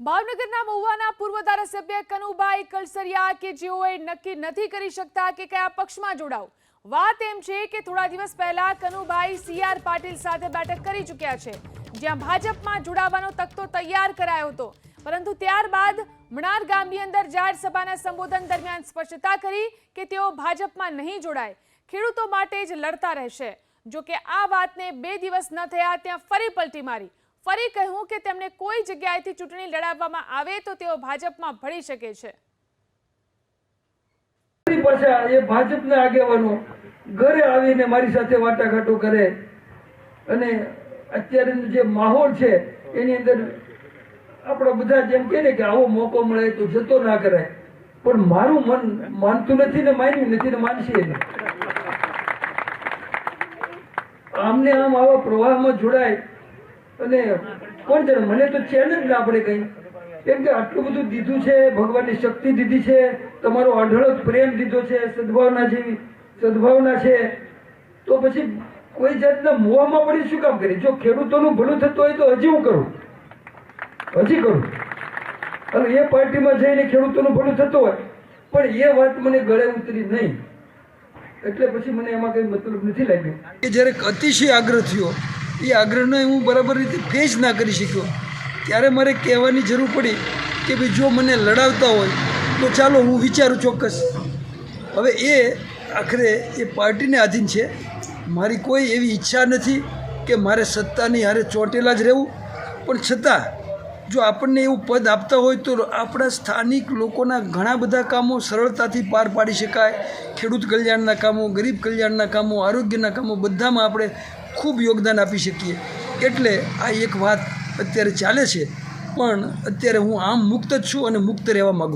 ભાવનગરના મહુવાના પૂર્વ ધારાસભ્ય કનુભાઈ કલસરિયા કે જેઓએ નક્કી નથી કરી શકતા કે કયા પક્ષમાં જોડાવ. વાત એમ છે કે થોડા દિવસ પહેલા કનુભાઈ સીઆર પાટીલ સાથે બેઠક કરી ચૂક્યા છે. જ્યાં ભાજપમાં જોડાવાનો તકતો તૈયાર કરાયો હતો. પરંતુ ત્યારબાદ મણાર ગામની અંદર જાહેર સભાના સંબોધન દરમિયાન સ્પષ્ટતા કરી કે તેઓ ભાજપમાં નહીં જોડાય. ખેડૂતો માટે જ લડતા રહેશે. જો કે આ વાતને બે દિવસ ન થયા ત્યાં ફરી પલટી મારી. ફરી કહ્યું કે તેમને કોઈ જગ્યાએથી ચૂંટણી લડાવવામાં આવે તો તેઓ ભાજપમાં ભળી શકે છે. ઘરે આવીને મારી સાથે વાટાઘાટો કરે અને અત્યારેનો જે માહોલ છે, એની અંદર આપણે બધા જેમ કહે ને કે આવો મોકો મળે તો જતો ના કરાય. પણ મારું મન માનતું નથી ને માન્યું નથી ને માનશે આમને આમ આવા પ્રવાહમાં જોડાય અને કોણ જાણે, મને તો છે જ આપણે કઈ. કેમ કે આટલું બધું દીધું છે, ભગવાનની શક્તિ દીધી છે, તમારો અઢળક પ્રેમ દીધો છે, સદભાવના જેવી સદભાવના છે. તો પછી કોઈ જાતના મોહમાં પડી શું કામ કરી? જો ખેડૂતોનું ભલું થતું હોય તો હજી હું કરું? હજી કરું? અને એ પાર્ટીમાં જઈને ખેડૂતોનું ભલું થતું હોય, પણ એ વાત મને ગળે ઉતરી નહીં. એટલે પછી મને એમાં કઈ મતલબ નથી લાગ્યો. કે જ્યારે અતિશય આગ્રહ થયો એ આગ્રહને હું બરાબર રીતે ફેસ ના કરી શક્યો. ત્યારે મારે કહેવાની જરૂર પડી કે ભાઈ જો મને લડાવતા હોય, તો ચાલો હું વિચારું ચોક્કસ. હવે એ આખરે એ પાર્ટીને આધીન છે. મારી કોઈ એવી ઈચ્છા નથી કે મારે સત્તાની હારે ચોંટેલા જ રહેવું. પણ છતાં જો આપણને એવું પદ આપતા હોય તો આપણા સ્થાનિક લોકોના ઘણા બધા કામો સરળતાથી પાર પાડી શકાય. ખેડૂત કલ્યાણના કામો, ગરીબ કલ્યાણના કામો, આરોગ્યના કામો બધામાં આપણે ખૂબ યોગદાન આપી શકીએ. એટલે આ એક વાત અત્યારે ચાલે છે. પણ અત્યારે હું આમ મુક્ત જ છું અને મુક્ત રહેવા માગું